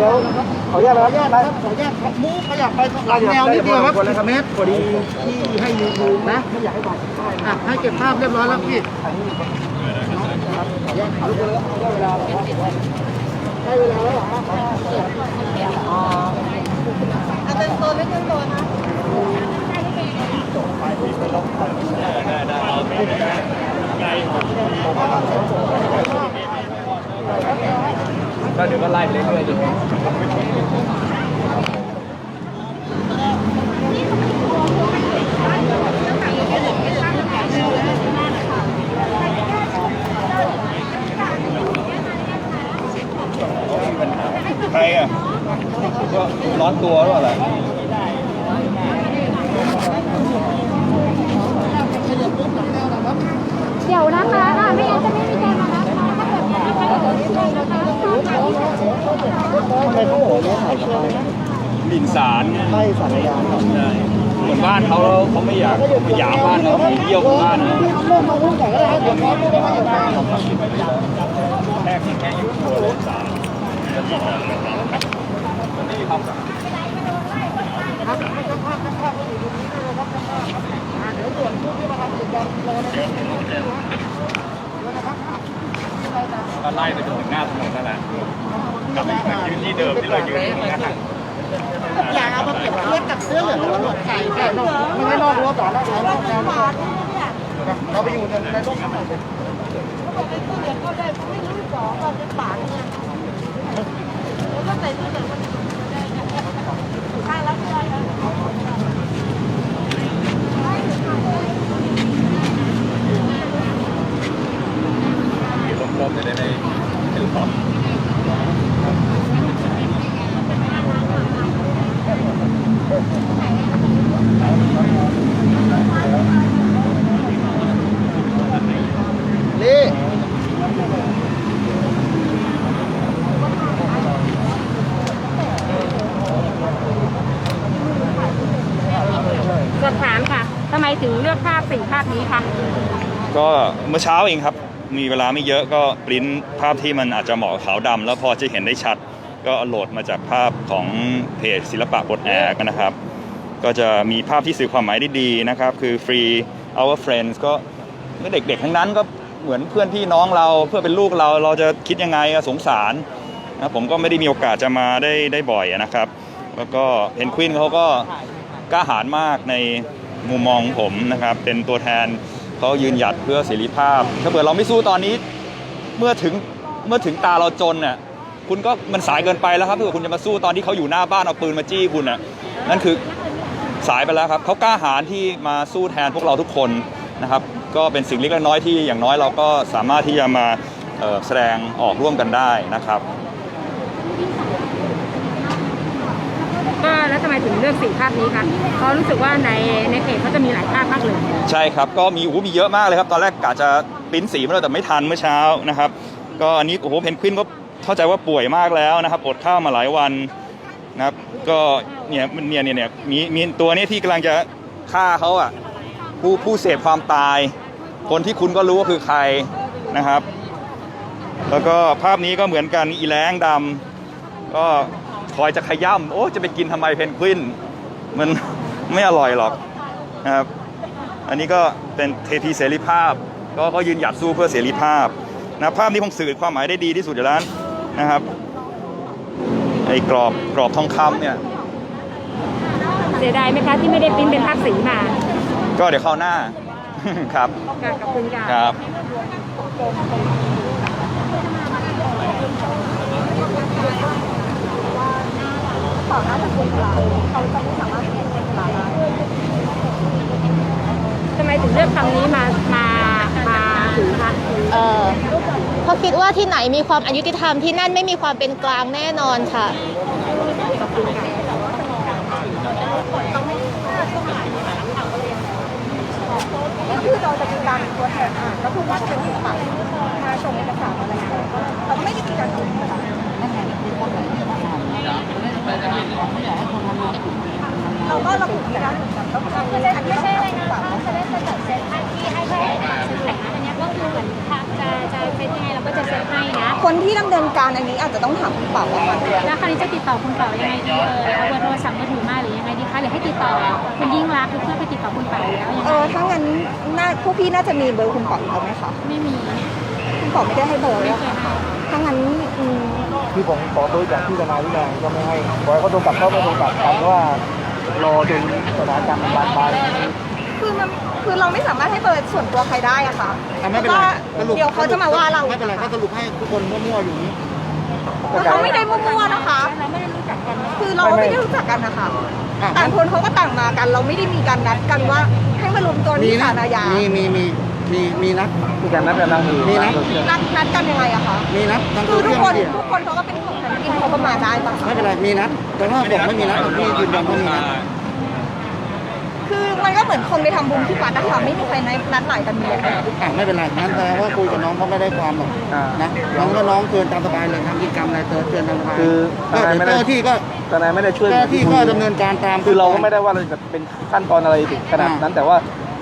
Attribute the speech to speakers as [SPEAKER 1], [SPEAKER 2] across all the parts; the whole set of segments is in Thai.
[SPEAKER 1] แล้วขออนุญาตขออนุญาตนะครับขออนุญาตมูขยับไปหลังแนวนิดเดียวครับสิบเมตรพอดีที่ให้ยืนดูนะไม่อยากให้บาดเจ็บอะให้เก็บภาพเรียบร้อยแล้วพี่ได้เวลาแล้วเหรอ
[SPEAKER 2] เอาเป็นตัวไม่เป็นตัวนะ
[SPEAKER 3] ก็เดี๋ยวก็ไล่เรื่อยๆดิ
[SPEAKER 4] ใครอะ
[SPEAKER 3] ก็ร้อนตัวหรือเปล่าล่ะ
[SPEAKER 2] เดี๋ยวนะคะอะไม่งั้นจะไม่มีใครมารับนะถ้าเกิดมีใครเกิดขึ้นนะคะ
[SPEAKER 1] ทำไมเขาบอกว่าถ่ายกับ
[SPEAKER 3] หมิ่นสาร
[SPEAKER 1] ไล่สารยาครับ
[SPEAKER 3] ใช่เหมือนบ้านเขาแล้วเขาไม่อยากไปหยามบ้านเขาไปเยี่ยวบ้านเขา
[SPEAKER 1] เริ่มมาพูดก่อนก็ได้ครับเดี๋ยวพร้อมไม่ได้มาอย่างไร
[SPEAKER 3] แค่แค่ยุ่งตัวสารมันไม่มีความสัมพันธ์ก็ไล่ไปจนถึงหน้าถนนนั่นแหละกลับมายืนที่เดิมที่เรายืนตรงนั้นะ
[SPEAKER 1] อย่า เอามาเปรียบเทียบกับเสื้อเหลืองตำรวจใส่แต่นอกไม่ได้นอกรั้วต่อหน้าต่อหน้าแนวเราไปอยู่ในในร่มน้ำมัน
[SPEAKER 2] ก็ได้ไม่รู้สองก็เป็นปากเนี่ยแล้วก็ใส่เสื้อเหลืองมันข้างแล้วเพื่อน
[SPEAKER 3] อยู่ลมๆจะได้ในถือของ
[SPEAKER 1] นี่
[SPEAKER 5] สอบถามค่ะทำไมถึงเลือกภา พนี้คะ
[SPEAKER 4] ก็เมื่อเช้าเองครับ มีเวลาไม่เยอะก็ปริ้นภาพที่มันอาจจะเหมาะกับขาวดำแล้วพอจะเห็นได้ชัด ก็โหลดมาจากภาพของเพจศิลปะบทแอกนะครับ ก็จะมีภาพที่สื่อความหมายได้ดีนะครับ คือ free our friends ก็เด็กๆทั้งนั้นก็เหมือนเพื่อนพี่น้องเราเพื่อเป็นลูกเราเราจะคิดยังไงสงสารนะผมก็ไม่ได้มีโอกาสจะมาได้ได้บ่อยนะครับ แล้วก็เพนกวินเขาก็กล้าหาญมากใน มุมมองผมนะครับ เป็นตัวแทนเขายืนหยัดเพื่อเสรีภาพ ถ้าเกิดเราไม่สู้ตอนนี้ เมื่อถึงเมื่อถึงตาเราจนน่ะคุณก็มันสายเกินไปแล้วครับถ้าเกิดคุณจะมาสู้ตอนที่เขาอยู่หน้าบ้านเอาปืนมาจี้คุณน่ะนั่นคือสายไปแล้วครับเขากล้าหาญที่มาสู้แทนพวกเราทุกคนนะครับก็เป็นสิ่งเล็กน้อยที่อย่างน้อยเราก็สามารถที่จะมาแสดงออกร่วมกันได้นะครับ
[SPEAKER 5] ก็แล้วทำไมถึงเลือกสี่ภาพนี้คะเพราะรู้สึกว่าในในเพจเขาจะมีหลายภาพมากเลย
[SPEAKER 4] ใช่ครับ ก็มีโอ้โหมีเยอะมากเลยครับ ตอนแรกกะจะปริ้นสีมาแล้วแต่ไม่ทันเมื่อเช้านะครับ ก็อันนี้โอ้โหเพนกวินก็เข้าใจว่าป่วยมากแล้วนะครับ อดข้าวมาหลายวันนะครับ ก็เนี่ยมันเนี่ยเนี่ยเนี่ยมีมีตัวนี้ที่กำลังจะฆ่าเขาอะ ผู้ผู้เสพความตาย คนที่คุณก็รู้ว่าคือใครนะครับ แล้วก็ภาพนี้ก็เหมือนกันอีแรงดำก็ คอยจะขย้ำโอ้จะไปกินทำไมเพนกวิน มันไม่อร่อยหรอกนะครับอันนี้ก็เป็นเทพีเสรีภาพ ก็ก็ยืนหยัดสู้เพื่อเสรีภาพนะภาพนี้คงสื่อความหมายได้ดีที่สุดอยู่แล้วนะครับไอ้กรอบกรอบทองคำเนี่ย
[SPEAKER 5] เสียดายไหมคะที่ไม่ได้ปริ้นเป็นภาพสีมา
[SPEAKER 4] ก็เดี๋ยวเข้าวหน้าครับ
[SPEAKER 5] ค่ะกับคุณค่ะ
[SPEAKER 4] ครับ
[SPEAKER 5] ทำไมถึงเลือกคำนี้มามามาถือคะ
[SPEAKER 2] เออเพราะคิดว่าที่ไหนมีความอายุติธรรมที่นั่นไม่มีความเป็นกลางแน่นอนค่ะ
[SPEAKER 6] คือเราจะมีการตัวแทนอ่านแล้วคือว่าเป็นผู้ปักมาส่งเอกสารอะไรอย่างเงี้ยเราก็ไม่ได้มีการส่งเอกสาร เราก็ระบุที่ร้านเหมือนกันก็คือได้ไม่ใช่อะไรนะเขาจะได้เสนอเซ็นให้ที่ให้ให้
[SPEAKER 7] แต่งงานอันนี้ก็คือเหมือนทางจะจะเป็นยังไงเราก็จะเซ็นให้นะ
[SPEAKER 6] คนที่ดำเนินการอันนี้อาจจะต้องถามคุณเป่าอะค่ะ
[SPEAKER 5] แล้วคราวนี้จะติดต่อคุณเป๋ายังไงดีเออเอาเบอร์โทรศัพท์มือถือมาหรือยังไงดีคะหรือให้ติดต่อคุณยิ่งรักหรือเพื่อไปติดต่อคุณเป๋าแล้วยัง
[SPEAKER 6] เอ
[SPEAKER 5] ไง
[SPEAKER 6] อถ้างั้นน่าพวกพี่น่าจะมีเบอร์คุณเป่าเอาไหมคะ
[SPEAKER 5] ไม่มี
[SPEAKER 6] คุณเป่าไม่ได้ให้เบอร์
[SPEAKER 5] ไม่
[SPEAKER 6] อะ
[SPEAKER 5] เคย
[SPEAKER 6] ค่ะถ้างั้นอืม
[SPEAKER 1] คือผมขอเบอร์จากที่ทนายวินัยก็ไม่ให้ขอให้เขาโทรกลับเขาไม่โทรกลับเพราะว่ารอจนสถานการณ์มันบานปลาย
[SPEAKER 6] คือมันคือเราไม่สามารถให้เบอร์ส่วนตัวใครได้อะค่ะ
[SPEAKER 1] อะไม่เป็นไรสรุป
[SPEAKER 6] เดี๋ยวเขาจะมาว่าเรา
[SPEAKER 1] ไม่เป็นไรก็สรุปให้ทุกคนมั่วๆอยู่นี้
[SPEAKER 6] คือเขาไม่ได้มั่วๆนะคะ
[SPEAKER 5] เราไม่ได้รู้จักกัน
[SPEAKER 6] คือเราไม่ได้รู้จักกันนะคะ
[SPEAKER 1] อะ
[SPEAKER 6] ต่างคนเขาก็ต่างมากัน เราไม่ได้มีการนัดกันว่าให้มารวมตัว
[SPEAKER 1] มี
[SPEAKER 6] ที่
[SPEAKER 1] นะ
[SPEAKER 6] ศาลอาญา
[SPEAKER 1] มีมีมีมี มีนัด มีการนัดกันนางมีมีนัด
[SPEAKER 6] นัดนัดกันยังไงอะคะ
[SPEAKER 1] มีนัดทาง
[SPEAKER 6] คือทุกคน
[SPEAKER 1] เที่ยง
[SPEAKER 6] ทุกคนเขาก็เป็นของแผ่นดินเขาก็มาได้ปะคะ
[SPEAKER 1] ไม่เป็นไรมีนัด แต่ถ้าบอกไม่มีนัดพี่ยืนยันว่ามีนัด
[SPEAKER 6] คือมันก็เหมือนคนไปทำบุญที่วัดนะคะไม่มีใครนัดหลายกันเลย
[SPEAKER 1] อะไม่เป็นไรงั้นแสดงว่าคุยกับน้องเขาไม่ได้ความหรอกนะน้องก็น้องเกินตามสบายเลยทำกิจกรรมอะไรเตือนเตือนตามสบาย
[SPEAKER 7] คือ
[SPEAKER 1] ก็เดี๋ยว
[SPEAKER 7] ไม่ได้
[SPEAKER 1] เจ้าหน้าที่ก็
[SPEAKER 7] ทนายไม่ได้ช่วย
[SPEAKER 1] เจ้าหน้าที่ก็ดำเนินการตาม
[SPEAKER 7] คือเราก็ไม่ได้ว่าเราจะเป็นขั้นตอนอะไรถึงขนาดนั้น แต่ว่า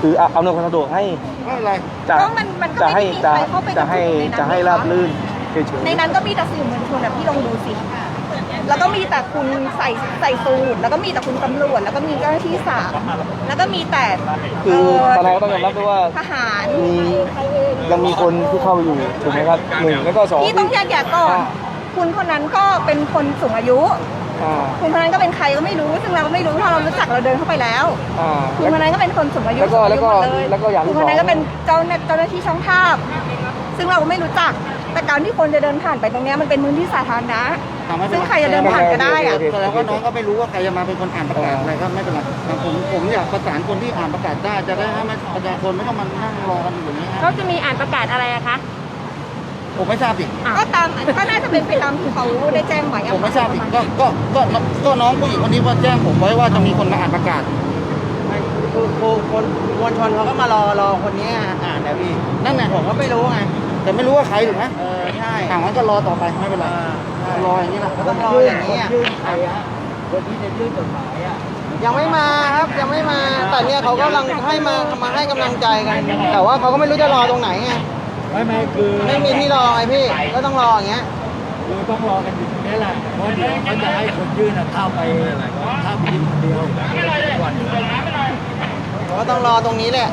[SPEAKER 7] คือเอาเอาหน่วยความสะดวกให้
[SPEAKER 1] ไม่เป็นไร
[SPEAKER 7] จะ
[SPEAKER 6] ก็มันมันก็
[SPEAKER 7] จะ
[SPEAKER 6] ไม่
[SPEAKER 7] ให้
[SPEAKER 6] ได้มี
[SPEAKER 7] จะ
[SPEAKER 6] ใครเข้าไป
[SPEAKER 7] จะให้
[SPEAKER 6] กระทบในนั้น
[SPEAKER 7] จะให้
[SPEAKER 6] นะคะ
[SPEAKER 7] ราบรื่นเฉย
[SPEAKER 6] ในนั้นก็มีแต่สื่อมวลชนแบบที่ลองดูสิ แล้วก็มีแต่คุณใส่ใส่สูทแล้วก็มีแต่คุณตำรวจ แล้วก็มีเจ้าหน้าที่ศาลแล้วก็มีแต่
[SPEAKER 7] ๆคือ
[SPEAKER 6] เท
[SPEAKER 7] นายก็ต้องยอมรับด้วยว่า
[SPEAKER 6] ทหาร
[SPEAKER 7] มียังมีคนที่เข้าอยู่ถูกไหมครับหนึ่งแล้วก็สอง
[SPEAKER 6] ที่ต้องแยกแยะก่อนคุณคนนั้นก็เป็นคนสูงอายุ
[SPEAKER 7] อ่า
[SPEAKER 6] คุณคนนั้นก็เป็นใครก็ไม่รู้ ซึ่งเราก็ไม่รู้ถ้าเรารู้จักเราเดินเข้าไปแล้ว
[SPEAKER 7] อ่า
[SPEAKER 6] คุณคนนั้นก็เป็นคนสูงอายุ
[SPEAKER 7] แล้วก็
[SPEAKER 6] สูงอายุ
[SPEAKER 7] แล้วก็
[SPEAKER 6] หมดเลย
[SPEAKER 7] แล้วก็อย่างที่
[SPEAKER 6] คุณคนนั้น
[SPEAKER 7] สอง
[SPEAKER 6] ก็เป็นเจ้าหน้าเจ้าหน้าที่ช่องภาพ ซึ่งเราก็ไม่รู้จัก แต่การที่คนจะเดินผ่านไปตรงเนี้ยมันเป็นพื้นที่สาธารณะ
[SPEAKER 1] อะไม่เป็น
[SPEAKER 6] ซึ่งใครจะเดินผ่านก็ได้อะ
[SPEAKER 1] แสดงว่าน้องก็ไม่รู้ว่าใครจะมาเป็นคนอ่านประกาศอะไรก็ไม่เป็นไรแต่ผมผมอยากประสานคนที่อ่านประกาศได้จะได้ให้ไม่ประชาชนไม่ต้องมานั่งรอกันอยู่อย่างนี้ฮะ
[SPEAKER 5] เขาจะมีอ่านประกาศอะไรอะคะ
[SPEAKER 1] ผมไม่ทราบสิ
[SPEAKER 6] ก็ตามก็น่าจะเป็นไปตามที่เขาได้แจ้งไว้อะ
[SPEAKER 1] ผมไม่ทราบสิก็ก็ก็ก็น้องผู้หญิงคนนี้ว่าแจ้งผมไว้ว่าจะมีคนมาอ่านประกาศ
[SPEAKER 8] คือคนมวลชนเขาก็มารอรอคนนี้อ่านนะพี่
[SPEAKER 1] นั่นไง
[SPEAKER 8] ผมก็ไม่รู้ไง
[SPEAKER 1] แต่ไม่รู้ว่าใครถูกไหม
[SPEAKER 8] เออใช่
[SPEAKER 1] อ่างั้นก็รอต่อไปไม่เป็นไร
[SPEAKER 8] เออ
[SPEAKER 1] รออย่างนี้นะ
[SPEAKER 8] ก็ต้องรออย่างนี้อะ
[SPEAKER 7] คนที่จะยื่นจดหมายอะ
[SPEAKER 8] ยังไม่มาครับยังไม่มาแต่เนี่ยเขากำลังให้มามาให้กำลังใจกัน แต่ว่าเขาก็ไม่รู้จะรอตรงไหนไง
[SPEAKER 7] ไม่ไม่คือ
[SPEAKER 8] ไม่มีที่รอไงพี่ก็ต้องรออย่างเงี้ย
[SPEAKER 7] คือต้องรอกันอยู่ตรงนี้แหละเพราะเดี๋ยวเขาจะให้คนยื่นอะเข้าไปเข้าไปยื่นคนเดียววัน
[SPEAKER 8] ก็ต้องรอตรงนี้แหละ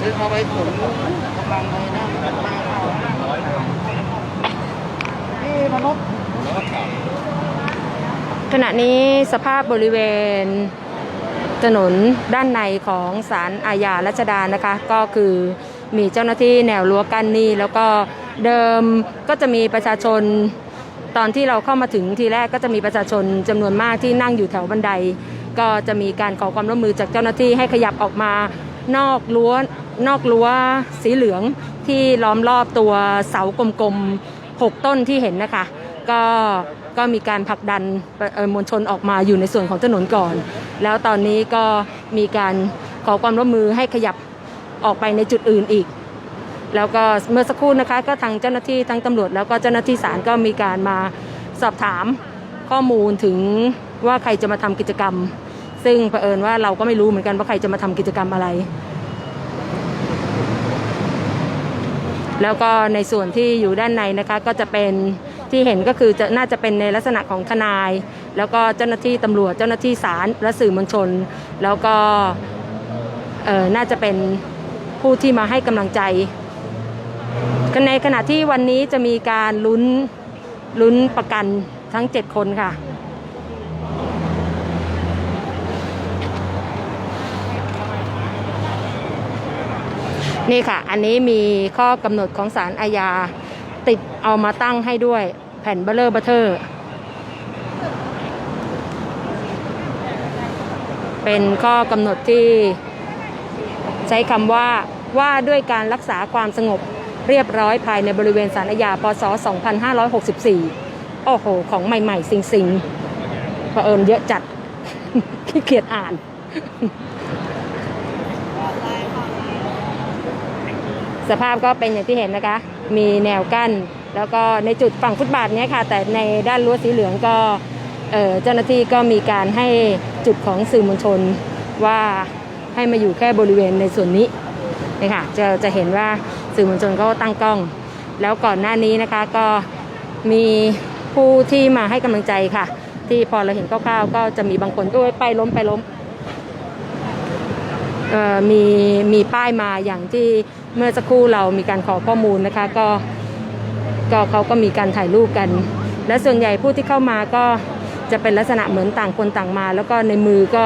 [SPEAKER 1] คือเอาไปขนกำลังไปนะนี่มนุษย์
[SPEAKER 5] ขณะนี้สภาพบริเวณถนนด้านในของศาลอาญารัชดานะคะ ก็คือ มีเจ้าหน้าที่แนวรั้วกั้นนี่แล้วก็เดิมก็จะมีประชาชนตอนที่เราเข้ามาถึงทีแรกก็จะมีประชาชนจำนวนมากที่นั่งอยู่แถวบันได ก็จะมีการขอความร่วมมือจากเจ้าหน้าที่ให้ขยับออกมานอกรั้วนอกรั้วสีเหลืองที่ล้อมรอบตัวเสากลมๆหกต้นที่เห็นนะคะ ก็ก็มีการผลักดันมวลชนออกมาอยู่ในส่วนของถนนก่อน แล้วตอนนี้ก็มีการขอความร่วมมือให้ขยับ ออกไปในจุดอื่นอีก แล้วก็เมื่อสักครู่นะคะก็ทางเจ้าหน้าที่ทั้งตำรวจ แล้วก็เจ้าหน้าที่ศาลก็มีการมาสอบถามข้อมูลถึงว่าใครจะมาทำกิจกรรม ซึ่งเผอิญว่าเราก็ไม่รู้เหมือนกันว่าใครจะมาทำกิจกรรมอะไร แล้วก็ในส่วนที่อยู่ด้านในนะคะก็จะเป็นที่เห็นก็คือจะน่าจะเป็นในลักษณะของทนาย แล้วก็เจ้าหน้าที่ตำรวจเจ้าหน้าที่ศาลและสื่อมวลชน แล้วก็เออน่าจะเป็น ผู้ที่มาให้กำลังใจในขณะที่วันนี้จะมีการลุ้นลุ้นประกันทั้ง 7 คนค่ะ นี่ค่ะ อันนี้มีข้อกำหนดของศาลอาญาติดเอามาตั้งให้ด้วยแผ่นเบลเลอร์เบอร์เทอร์ เป็นข้อกำหนดที่ใช้คำว่า ว่าด้วยการรักษาความสงบเรียบร้อยภายในบริเวณศาลอาญาพศ 2564 โอ้โห ของใหม่ๆ สิงๆเผอิญเยอะจัดขี้เกียจอ่าน สภาพก็เป็นอย่างที่เห็นนะคะ มีแนวกั้น แล้วก็ในจุดฝั่งฟุตบาทนี้ค่ะ แต่ในด้านรั้วสีเหลืองก็เจ้าหน้าที่ก็มีการให้จุดของสื่อมวลชนว่าให้มาอยู่แค่บริเวณในส่วนนี้ นี่ค่ะจะจะเห็นว่าสื่อมวลชนก็ตั้งกล้อง แล้วก่อนหน้านี้นะคะก็มีผู้ที่มาให้กำลังใจค่ะ ที่พอเราเห็นคร่าวๆก็จะมีบางคนด้วยไปล้มไปล้มเอ่อมีมีป้ายมาอย่างที่เมื่อสักครู่เรามีการขอข้อมูลนะคะก็ก็เขาก็มีการถ่ายรูปกัน และส่วนใหญ่ผู้ที่เข้ามาก็จะเป็นลักษณะเหมือนต่างคนต่างมา แล้วก็ในมือก็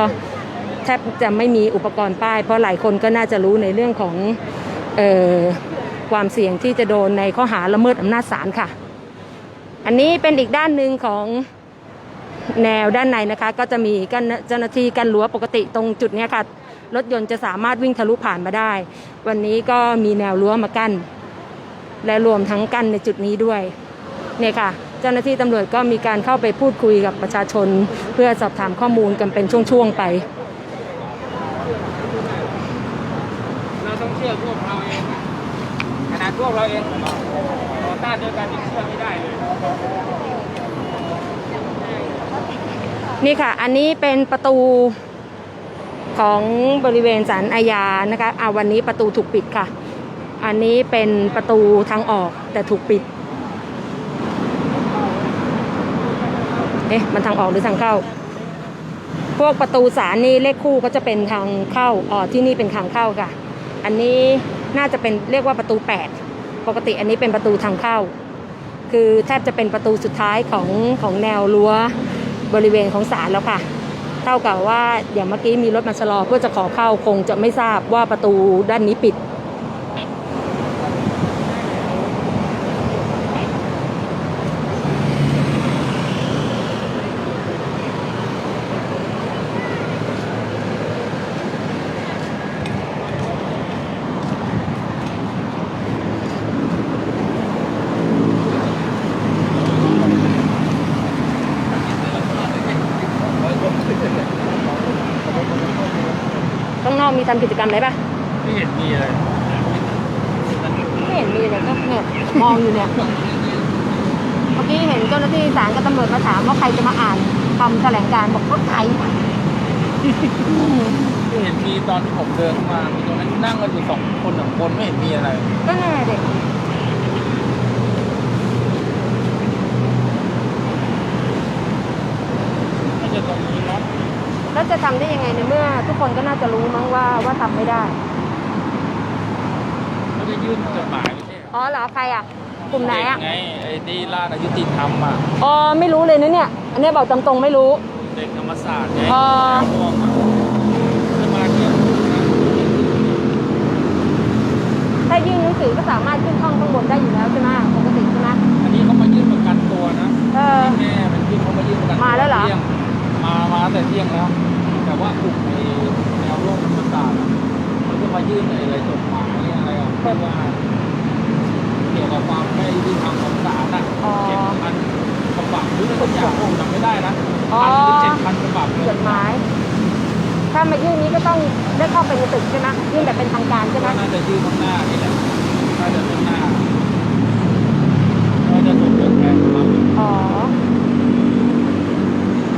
[SPEAKER 5] ทบจะไม่มีอุปกรณ์ป้าย เพราะหลายคนก็น่าจะรู้ในเรื่องของออความเสี่ยงที่จะโดนในข้อหาละเมิดอำนาจศาลค่ะ อันนี้เป็นอีกด้านหนึ่งของแนวด้านในนะคะ ก็จะมีกันเจ้าหน้าที่กันรั้วปกติตรงจุดนี้ค่ะ รถยนต์จะสามารถวิ่งทะลุผ่านมาได้ วันนี้ก็มีแนวรั้วมากั้น และรวมทั้งกั้นในจุดนี้ด้วยเนี่ยค่ะเจ้าหน้าที่ตำรวจก็มีการเข้าไปพูดคุยกับประชาชน เพื่อสอบถามข้อมูลกันเป็นช่วง ๆ ไป
[SPEAKER 3] เราต้องเชื่อพวกเราเองขนาดพวกเราเองต่อต้านด้วยกันยังเชื่อไม่ได้เลย
[SPEAKER 5] นี่ค่ะ อันนี้เป็นประตูของบริเวณศาลอาญานะคะอาวันนี้ประตูถูกปิดค่ะ อันนี้เป็นประตูทางออกแต่ถูกปิด เอ๊ะ มันทางออกหรือทางเข้า พวกประตูศาลนี่เลขคู่ก็จะเป็นทางเข้า อ๋อ ที่นี่เป็นทางเข้าค่ะ อันนี้น่าจะเป็นเรียกว่าประตู 8 ปกติอันนี้เป็นประตูทางเข้า คือแทบจะเป็นประตูสุดท้ายของของแนวรั้วบริเวณของศาลแล้วค่ะ เท่ากับว่าอย่างเมื่อกี้มีรถมาชะลอเพื่อจะขอเข้าคงจะไม่ทราบว่าประตูด้านนี้ปิด มีทำกิจกรรมอะไรปะ
[SPEAKER 3] ไม่เห็นมีอะไร
[SPEAKER 5] ไม่เห็นมีเลยก็เนี่ยมองอยู่เนี่ยเมื่อกี้เห็นเจ้าหน้าที่ศาลกับตำรวจมาถามว่าใครจะมาอ่านคำแถลงการณ์บอกว่าใคร
[SPEAKER 3] ไม่เห็นมีตอนที่ผมเดินเข้ามามีตรงนั้นนั่งกันอยู่สองคนสองคนไม่เห็นมีอะไร
[SPEAKER 5] ก็แน่เด็ก
[SPEAKER 3] น่าจะตรงนี้เนาะ
[SPEAKER 5] แล้วจะ ทำได้ยังไงในเมื่อ ทุกคนก็น่าจะรู้มั้งว่าว่าทำไม่ได้
[SPEAKER 3] เขาจะยื่นจดหมายไม่ใช่เหรอ
[SPEAKER 5] อ๋อเหรอใครอะ กลุ่มไหนอะ
[SPEAKER 3] เด็กไงไอ้ที่ราชอายุติธรรมอะ
[SPEAKER 5] อ๋อไม่รู้เลยนะเนี่ย อันนี้บอกตรงๆไม่รู้
[SPEAKER 3] เด็กธรรมศาสตร์ไง
[SPEAKER 5] อ๋อ
[SPEAKER 3] แนวร่วมอะจะมาเที่ยวนะ
[SPEAKER 5] ถ้ายื่นหนังสือก็สามารถขึ้นห้องข้างบนได้อยู่แล้วใช่ไหมปกติใช่ไหม
[SPEAKER 3] อันนี้เขามายื่นประกันตัวนะ
[SPEAKER 5] เออ
[SPEAKER 3] แม่มันยื่นเขามายื่นประกันตั
[SPEAKER 5] มาแล้วเหรอ
[SPEAKER 3] ที่ยงมามาแต่เที่ยงแล้ว แต่ว่ากลุ่มในแนวร่วมธรรมศาสตร์อะเขาจะมายื่นอะไรจดหมายอะไรอะเพื่อว่าเกี่ยวกับความไม่ยุติธรรมของศาลอะ
[SPEAKER 5] อ๋อ
[SPEAKER 3] เจ็ดพันฉบับหรืออะไรสักอย่างผมจำไม่ได้นะ
[SPEAKER 5] อ๋อ
[SPEAKER 3] พันหรือเจ็ดพันฉบับเลย
[SPEAKER 5] จดหมาย ถ้ามายื่นนี้ก็ต้องได้เข้าไปในตึกใช่ไหมยื่นแบบเป็นทางการใช่ไหม
[SPEAKER 3] น่าจะยื่นข้างหน้านี่แหละน่าจะข้างหน้าน่าจะส่งเรื่องแทนครับ
[SPEAKER 5] อ๋อ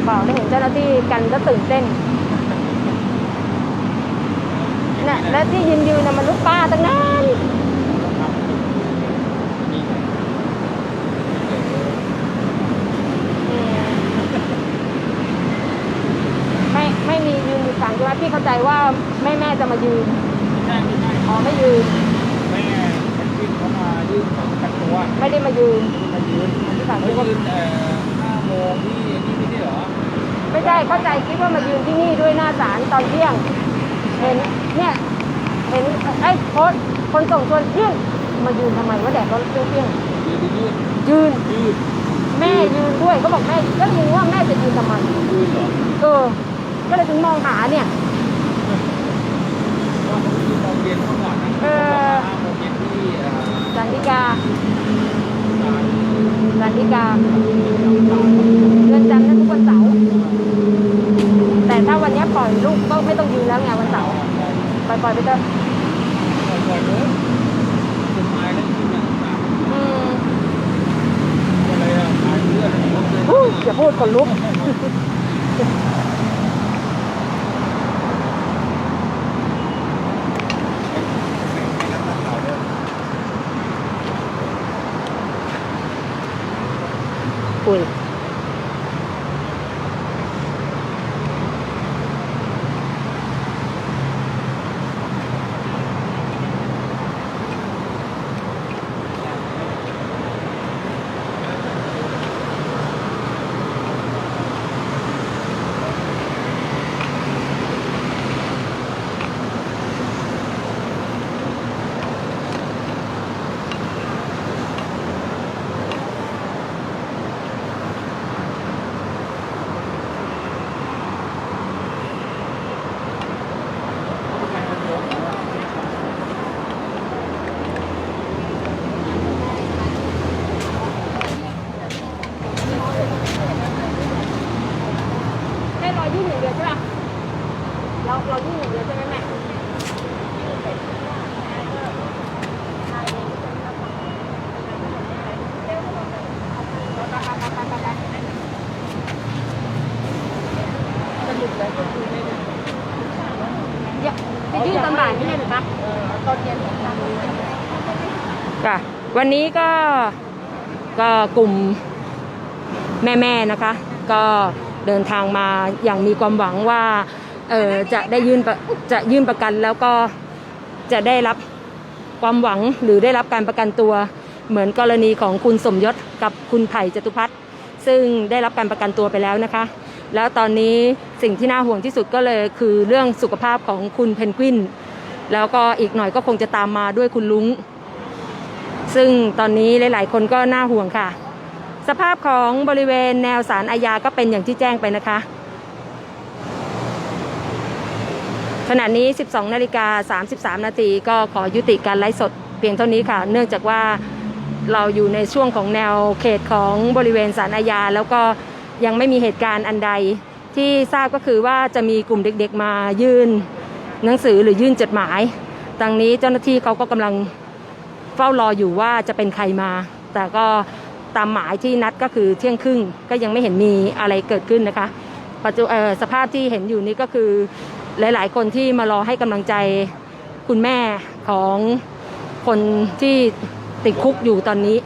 [SPEAKER 5] เปล่าได้เห็นเจ้าหน้าที่กันก็ตื่นเต้นน่ะ และที่ยืนยืนๆน่ะมันลูกป้าตั้งนั้นอืมไม่ไม่มียืนอยู่ฝั่งใช่ไหมพี่เข้าใจว่าแม่แม่จะมายืน
[SPEAKER 3] ไม่ใช่ไม่ใช่
[SPEAKER 5] อ๋อไม่ยืน
[SPEAKER 3] แม่เป็นยื่นเขามายื่นของกันตัว
[SPEAKER 5] ไม่ได้มายืน
[SPEAKER 3] มายืน
[SPEAKER 5] ที่ฝั่ง
[SPEAKER 3] เขา
[SPEAKER 5] ที่ว่า
[SPEAKER 3] ยืนเอ่อห้าโมงที่นี่ไม่ใช่เหรอ
[SPEAKER 5] ไม่ใช่เข้าใจคิดว่ามายืนที่นี่ด้วยหน้าศาลตอนเที่ยงเห็นเนี่ย เห็นไอ้ยโพสต์คนส่งชวนยื่นมายืนทำไมว่าแดดร้อนเปรี้ยง
[SPEAKER 3] ยืนยืน
[SPEAKER 5] ๆยืน
[SPEAKER 3] ยืน
[SPEAKER 5] แม่ยืนด้วยก็บอกแม่ก็ยืนว่าแม่จะยืนทำไม
[SPEAKER 3] ยืนเหรอ
[SPEAKER 5] เออ ก็เลยถึงมองหาเนี่ย
[SPEAKER 3] ว่าเขายืนตอนเย็นเขาก่อนนะ
[SPEAKER 5] เออ
[SPEAKER 3] ห้าโมงเย็นที่เอ่อ
[SPEAKER 5] สันติกา
[SPEAKER 3] ศาล
[SPEAKER 5] สันติกาเดือนจันทร์นั่นทุกวันเสาร์แต่ถ้าวันเนี้ยปล่อยลูกก็ไม่ต้องยืนแล้วไงวันเสาร์ปล่อยปล่อยๆไปเถอะ
[SPEAKER 3] พู
[SPEAKER 5] ดคนลุกปุ๋ย วันนี้ก็ก็กลุ่มแม่ๆนะคะ ก็เดินทางมาอย่างมีความหวังว่าเออจะได้ยื่นจะยื่นประกันแล้วก็จะได้รับความหวังหรือได้รับการประกันตัวเหมือนกรณีของคุณสมยศกับคุณไผ่จตุพัฒน์ซึ่งได้รับการประกันตัวไปแล้วนะคะ แล้วตอนนี้สิ่งที่น่าห่วงที่สุดก็เลยคือเรื่องสุขภาพของคุณเพนกวิน แล้วก็อีกหน่อยก็คงจะตามมาด้วยคุณลุง ซึ่งตอนนี้หลาย ๆ คนก็น่าห่วงค่ะ สภาพของบริเวณแนวสารอาญาก็เป็นอย่างที่แจ้งไปนะคะขณะนี้ 12 นาฬิกา 33 นาทีก็ขอยุติการไลฟ์สดเพียงเท่านี้ค่ะ เนื่องจากว่าเราอยู่ในช่วงของแนวเขตของบริเวณสารอาญาแล้วก็ยังไม่มีเหตุการณ์อันใด ที่ทราบก็คือว่าจะมีกลุ่มเด็กๆมายื่นหนังสือหรือยื่นจดหมายดังนี้เจ้าหน้าที่เขาก็กำลัง เฝ้ารออยู่ว่าจะเป็นใครมา แต่ก็ตามหมายที่นัดก็คือเที่ยงครึ่งก็ยังไม่เห็นมีอะไรเกิดขึ้นนะคะปัจจุเอ่อสภาพที่เห็นอยู่นี้ก็คือหลาย ๆ คนที่มารอให้กำลังใจคุณแม่ของคนที่ติดคุกอยู่ตอนนี้